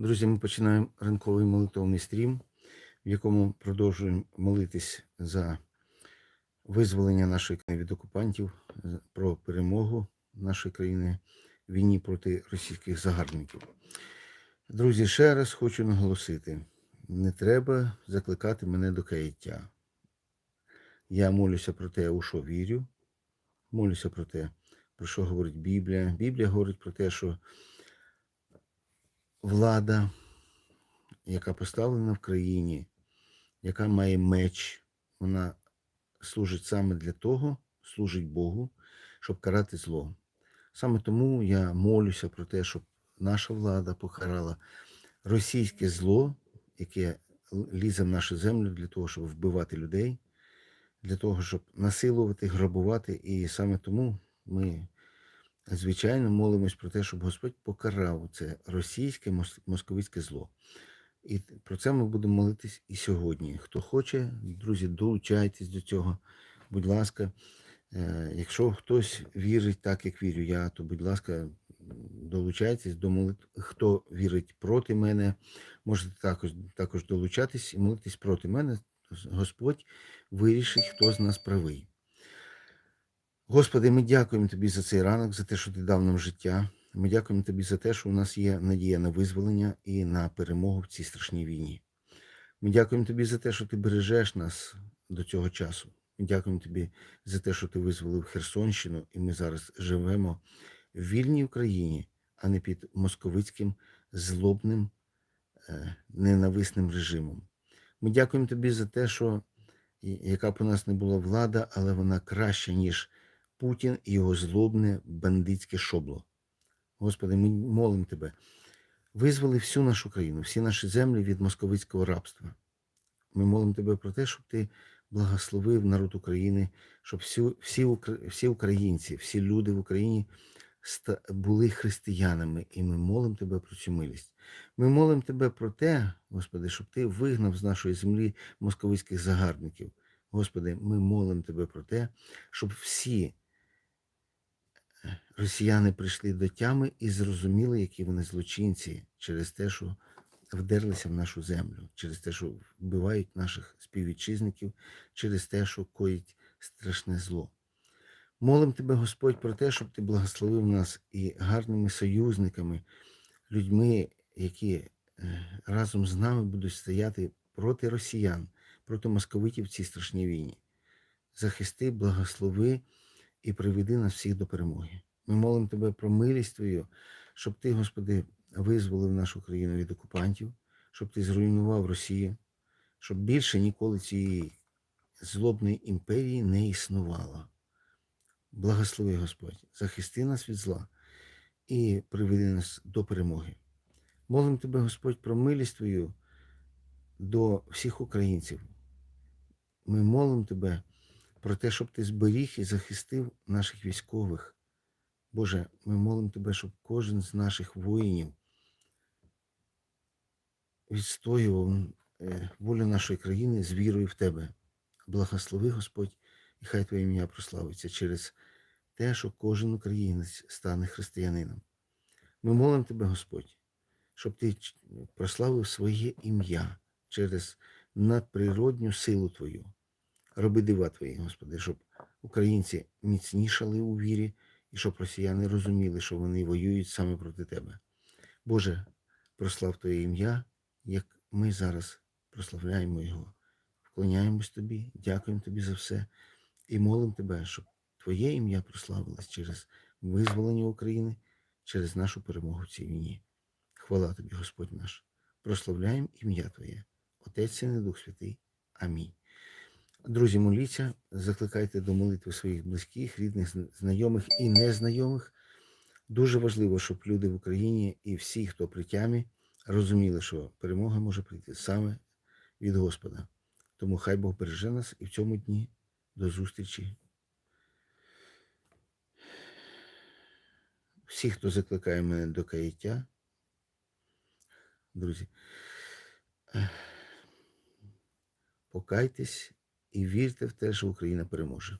Друзі, ми починаємо ранковий молитовний стрім, в якому продовжуємо молитись за визволення нашої країни від окупантів, про перемогу нашої країни в війні проти російських загарбників. Друзі, ще раз хочу наголосити: не треба закликати мене до каяття. Я молюся про те, у що вірю, молюся про те, про що говорить Біблія. Біблія говорить про те, що влада, яка поставлена в країні, яка має меч, вона служить саме для того, служить Богу, щоб карати зло. Саме тому я молюся про те, щоб наша влада покарала російське зло, яке лізе в нашу землю для того, щоб вбивати людей, для того, щоб насилувати, грабувати. І саме тому ми звичайно, молимось про те, щоб Господь покарав це російське мос- московицьке зло. І про це ми будемо молитись і сьогодні. Хто хоче, друзі, долучайтесь до цього. Будь ласка, Е, якщо хтось вірить так, як вірю я, то будь ласка, долучайтесь до молитв. Хто вірить проти мене, можете також, також долучатись і молитись проти мене. Господь вирішить, хто з нас правий. Господи, ми дякуємо Тобі за цей ранок, за те, що ти дав нам життя. Ми дякуємо Тобі за те, що у нас є надія на визволення і на перемогу в цій страшній війні. Ми дякуємо Тобі за те, що ти бережеш нас до цього часу. Ми дякуємо Тобі за те, що ти визволив Херсонщину, і ми зараз живемо в вільній Україні, а не під московицьким злобним, е, ненависним режимом. Ми дякуємо Тобі за те, що яка б у нас не була влада, але вона краща, ніж Путін і його злобне бандитське шобло. Господи, ми молимо Тебе. Визволи всю нашу країну, всі наші землі від московицького рабства. Ми молимо Тебе про те, щоб Ти благословив народ України, щоб всі, всі, всі українці, всі люди в Україні були християнами. І ми молимо Тебе про цю милість. Ми молимо Тебе про те, Господи, щоб Ти вигнав з нашої землі московицьких загарбників. Господи, ми молимо Тебе про те, щоб всі росіяни прийшли до тями і зрозуміли, які вони злочинці через те, що вдерлися в нашу землю, через те, що вбивають наших співвітчизників, через те, що коїть страшне зло. Молим Тебе, Господь, про те, щоб Ти благословив нас і гарними союзниками, людьми, які е, разом з нами будуть стояти проти росіян, проти московитів в цій страшній війні. Захисти, благослови і приведи нас всіх до перемоги. Ми молимо Тебе про милість Твою, щоб Ти, Господи, визволив нашу країну від окупантів, щоб Ти зруйнував Росію, щоб більше ніколи цієї злобної імперії не існувало. Благослови Господь, захисти нас від зла і приведи нас до перемоги. Молимо Тебе, Господь, про милість Твою до всіх українців. Ми молимо Тебе про те, щоб Ти зберіг і захистив наших військових. Боже, ми молимо Тебе, щоб кожен з наших воїнів відстоював е, волю нашої країни з вірою в Тебе. Благослови, Господь, і хай Твоє ім'я прославиться через те, що кожен українець стане християнином. Ми молимо Тебе, Господь, щоб Ти прославив своє ім'я через надприродню силу Твою. Роби дива Твої, Господи, щоб українці міцнішали у вірі і щоб росіяни розуміли, що вони воюють саме проти Тебе. Боже, прослав Твоє ім'я, як ми зараз прославляємо Його. Вклоняємось Тобі, дякуємо Тобі за все і молимо Тебе, щоб Твоє ім'я прославилось через визволення України, через нашу перемогу в цій війні. Хвала Тобі, Господь наш. Прославляємо ім'я Твоє, Отець і Дух Святий. Амінь. Друзі, моліться, закликайте до молитви своїх близьких, рідних, знайомих і незнайомих. Дуже важливо, щоб люди в Україні і всі, хто при тямі, розуміли, що перемога може прийти саме від Господа. Тому хай Бог береже нас і в цьому дні до зустрічі. Всі, хто закликає мене до каяття, друзі, покайтесь і вірте в те, що Україна переможе.